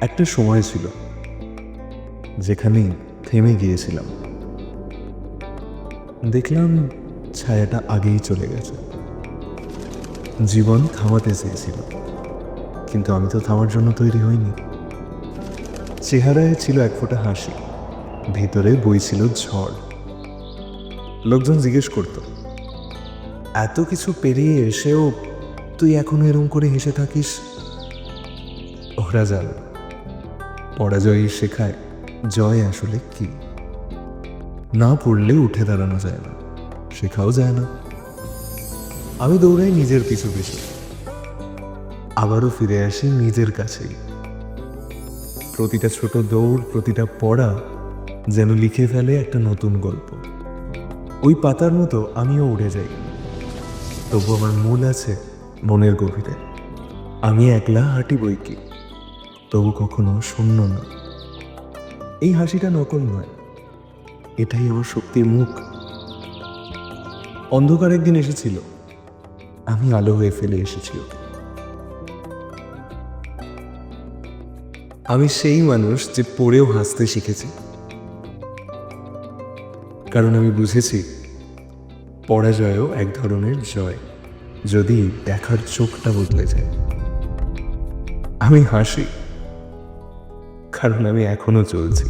একটা সময় ছিল যেখানে থেমে গিয়েছিলাম। দেখলাম ছায়াটা আগেই চলে গেছে। জীবন থামাতে চেয়েছিল, কিন্তু আমি তো থামার জন্য তৈরি হইনি। চেহারায় ছিল এক ফোঁটা হাসি, ভেতরে বইছিল ঝড়। লোকজন জিজ্ঞেস করত, এত কিছু পেরিয়ে এসেও তুই এখনও এরম করে হেসে থাকিস? ওরা জানে পরাজয়ই শেখায়, জয় আসলে কি? না পড়লে উঠে দাঁড়ানো যায় না, শেখাও যায় না। আমি দৌড়াই নিজের পিছু পিছু, আবারও ফিরে আসি নিজের কাছেই। প্রতিটা ছোট দৌড়, প্রতিটা পড়া যেন লিখে ফেলে একটা নতুন গল্প। ওই পাতার মতো আমিও উড়ে যাই। তবু আমার মূল আছে মনের গভীরে। আমি একলা হাঁটি বই কি তবু কখনো শূন্য না। এই হাসিটা নকল নয়। এটাই আমার শক্তির মুখ। অন্ধকার একদিন এসেছিল। আমি আলো হয়ে ফেলে এসেছি। আমি সেই মানুষ যে পড়েও হাসতে শিখেছি। কারণ আমি বুঝেছি, পরাজয়ও এক ধরনের জয়, যদি দেখার চোখটা বদলে যায়। আমি হাসি। কারণ আমি এখনও চলছি